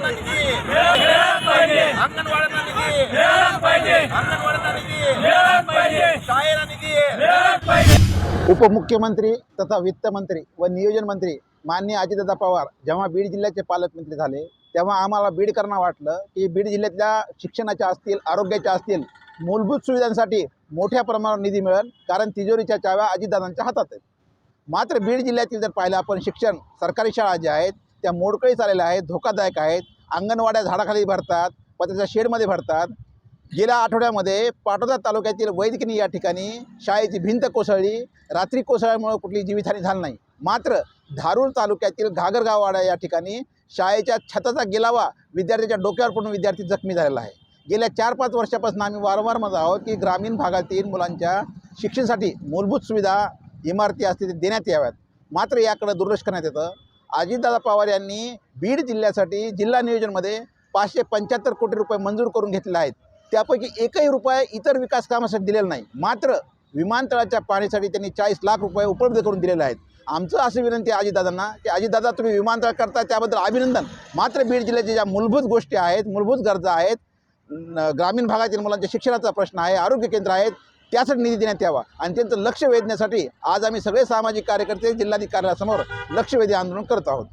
निधी अंगणवाड्यांना निधी अंगणवाड्यांना निधी शाळेला निधी उपमुख्यमंत्री तथा वित्तमंत्री व नियोजन मंत्री माननीय अजितदादा पवार जेव्हा बीड जिल्ह्याचे पालकमंत्री झाले तेव्हा आम्हाला बीडकरांना वाटलं की बीड जिल्ह्यातल्या शिक्षणाच्या असतील आरोग्याच्या असतील मूलभूत सुविधांसाठी मोठ्या प्रमाणावर निधी मिळेल कारण तिजोरीच्या चाव्या अजितदादांच्या हातात आहेत. मात्र बीड जिल्ह्यातील जर पाहिलं आपण शिक्षण सरकारी शाळा ज्या आहेत त्या मोडकळी चाललेल्या आहेत धोकादायक आहेत अंगणवाड्या झाडाखाली भरतात पत्र्याच्या शेडमध्ये भरतात. गेल्या आठवड्यामध्ये पाटोदा तालुक्यातील वैद्यकीय या ठिकाणी शाळेची भिंत कोसळली. रात्री कोसळल्यामुळे कुठली जीवितहानी झाली नाही. मात्र धारूर तालुक्यातील घागरगाववाडा या ठिकाणी शाळेच्या छताचा गेलावा विद्यार्थ्याच्या डोक्यावर पडून विद्यार्थी जखमी झालेला आहे. गेल्या चार पाच वर्षापासून आम्ही वारंवार म्हणत आहोत की ग्रामीण भागातील मुलांच्या शिक्षणासाठी मूलभूत सुविधा इमारती असतील ते देण्यात याव्यात. मात्र याकडे दुर्लक्ष करण्यात येतं. अजितदादा पवार यांनी बीड जिल्ह्यासाठी जिल्हा नियोजनमध्ये पाचशे पंच्याहत्तर कोटी रुपये मंजूर करून घेतले आहेत. त्यापैकी एकही रुपये इतर विकास कामासाठी दिलेला नाही. मात्र विमानतळाच्या पाण्यासाठी त्यांनी चाळीस लाख रुपये उपलब्ध करून दिलेले आहेत. आमचं असं विनंती आहे अजितदादांना की अजितदादा तुम्ही विमानतळ करता त्याबद्दल अभिनंदन. मात्र बीड जिल्ह्याच्या ज्या मूलभूत गोष्टी आहेत मूलभूत गरजा आहेत न- ग्रामीण भागातील मुलांच्या शिक्षणाचा प्रश्न आहे आरोग्य केंद्र आहेत त्यासाठी निधी देण्यात यावा आणि त्यांचं लक्ष वेधण्यासाठी आज आम्ही सगळे सामाजिक कार्यकर्ते जिल्हाधिकाऱ्यासमोर लक्ष लक्षवेधी आंदोलन करत आहोत.